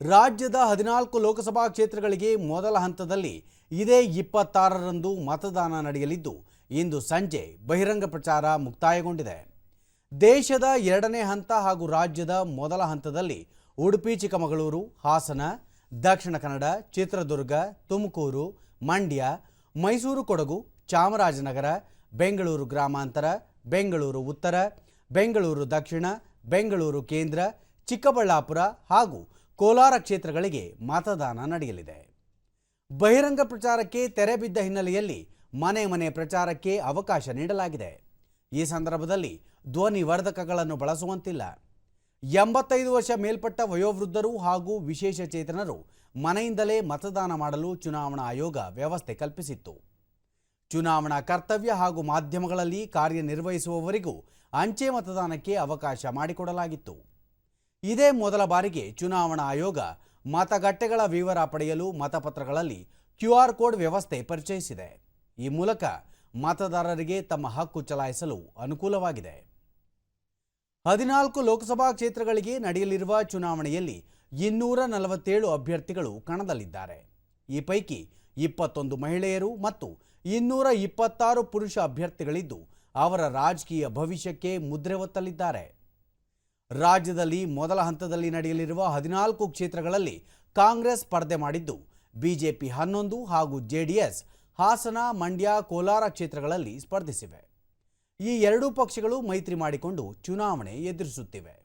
ರಾಜ್ಯದ ಹದಿನಾಲ್ಕು ಲೋಕಸಭಾ ಕ್ಷೇತ್ರಗಳಿಗೆ ಮೊದಲ ಹಂತದಲ್ಲಿ ಇದೇ ಇಪ್ಪತ್ತಾರರಂದು ಮತದಾನ ನಡೆಯಲಿದ್ದು, ಇಂದು ಸಂಜೆ ಬಹಿರಂಗ ಪ್ರಚಾರ ಮುಕ್ತಾಯಗೊಂಡಿದೆ. ದೇಶದ ಎರಡನೇ ಹಂತ ಹಾಗೂ ರಾಜ್ಯದ ಮೊದಲ ಹಂತದಲ್ಲಿ ಉಡುಪಿ, ಚಿಕ್ಕಮಗಳೂರು, ಹಾಸನ, ದಕ್ಷಿಣ ಕನ್ನಡ, ಚಿತ್ರದುರ್ಗ, ತುಮಕೂರು, ಮಂಡ್ಯ, ಮೈಸೂರು, ಕೊಡಗು, ಚಾಮರಾಜನಗರ, ಬೆಂಗಳೂರು ಗ್ರಾಮಾಂತರ, ಬೆಂಗಳೂರು ಉತ್ತರ, ಬೆಂಗಳೂರು ದಕ್ಷಿಣ, ಬೆಂಗಳೂರು ಕೇಂದ್ರ, ಚಿಕ್ಕಬಳ್ಳಾಪುರ ಹಾಗೂ ಕೋಲಾರ ಕ್ಷೇತ್ರಗಳಿಗೆ ಮತದಾನ ನಡೆಯಲಿದೆ. ಬಹಿರಂಗ ಪ್ರಚಾರಕ್ಕೆ ತೆರೆ ಬಿದ್ದ ಹಿನ್ನೆಲೆಯಲ್ಲಿ ಮನೆ ಮನೆ ಪ್ರಚಾರಕ್ಕೆ ಅವಕಾಶ ನೀಡಲಾಗಿದೆ. ಈ ಸಂದರ್ಭದಲ್ಲಿ ಧ್ವನಿ ವರ್ಧಕಗಳನ್ನು ಬಳಸುವಂತಿಲ್ಲ. ಎಂಬತ್ತೈದು ವರ್ಷ ಮೇಲ್ಪಟ್ಟ ವಯೋವೃದ್ಧರು ಹಾಗೂ ವಿಶೇಷ ಚೇತನರು ಮನೆಯಿಂದಲೇ ಮತದಾನ ಮಾಡಲು ಚುನಾವಣಾ ಆಯೋಗ ವ್ಯವಸ್ಥೆ ಕಲ್ಪಿಸಿತ್ತು. ಚುನಾವಣಾ ಕರ್ತವ್ಯ ಹಾಗೂ ಮಾಧ್ಯಮಗಳಲ್ಲಿ ಕಾರ್ಯನಿರ್ವಹಿಸುವವರಿಗೂ ಅಂಚೆ ಮತದಾನಕ್ಕೆ ಅವಕಾಶ ಮಾಡಿಕೊಡಲಾಗಿತ್ತು. ಇದೇ ಮೊದಲ ಬಾರಿಗೆ ಚುನಾವಣಾ ಆಯೋಗ ಮತಗಟ್ಟೆಗಳ ವಿವರ ಪಡೆಯಲು ಮತಪತ್ರಗಳಲ್ಲಿ ಕ್ಯೂಆರ್ ಕೋಡ್ ವ್ಯವಸ್ಥೆ ಪರಿಚಯಿಸಿದೆ. ಈ ಮೂಲಕ ಮತದಾರರಿಗೆ ತಮ್ಮ ಹಕ್ಕು ಚಲಾಯಿಸಲು ಅನುಕೂಲವಾಗಿದೆ. ಹದಿನಾಲ್ಕು ಲೋಕಸಭಾ ಕ್ಷೇತ್ರಗಳಿಗೆ ನಡೆಯಲಿರುವ ಚುನಾವಣೆಯಲ್ಲಿ ಇನ್ನೂರ ನಲವತ್ತೇಳು ಅಭ್ಯರ್ಥಿಗಳು ಕಣದಲ್ಲಿದ್ದಾರೆ. ಈ ಪೈಕಿ ಇಪ್ಪತ್ತೊಂದು ಮಹಿಳೆಯರು ಮತ್ತು ಇನ್ನೂರ ಇಪ್ಪತ್ತಾರು ಪುರುಷ ಅಭ್ಯರ್ಥಿಗಳಿದ್ದು ಅವರ ರಾಜಕೀಯ ಭವಿಷ್ಯಕ್ಕೆ ಮುದ್ರೆ ಒತ್ತಲಿದ್ದಾರೆ. ರಾಜ್ಯದಲ್ಲಿ ಮೊದಲ ಹಂತದಲ್ಲಿ ನಡೆಯಲಿರುವ ಹದಿನಾಲ್ಕು ಕ್ಷೇತ್ರಗಳಲ್ಲಿ ಕಾಂಗ್ರೆಸ್ ಸ್ಪರ್ಧೆ ಮಾಡಿದ್ದು, ಬಿಜೆಪಿ ಹನ್ನೊಂದು ಹಾಗೂ ಜೆಡಿಎಸ್, ಹಾಸನ, ಮಂಡ್ಯ, ಕೋಲಾರ ಕ್ಷೇತ್ರಗಳಲ್ಲಿ ಸ್ಪರ್ಧಿಸಿವೆ. ಈ ಎರಡೂ ಪಕ್ಷಗಳು ಮೈತ್ರಿ ಮಾಡಿಕೊಂಡು ಚುನಾವಣೆ ಎದುರಿಸುತ್ತಿವೆ.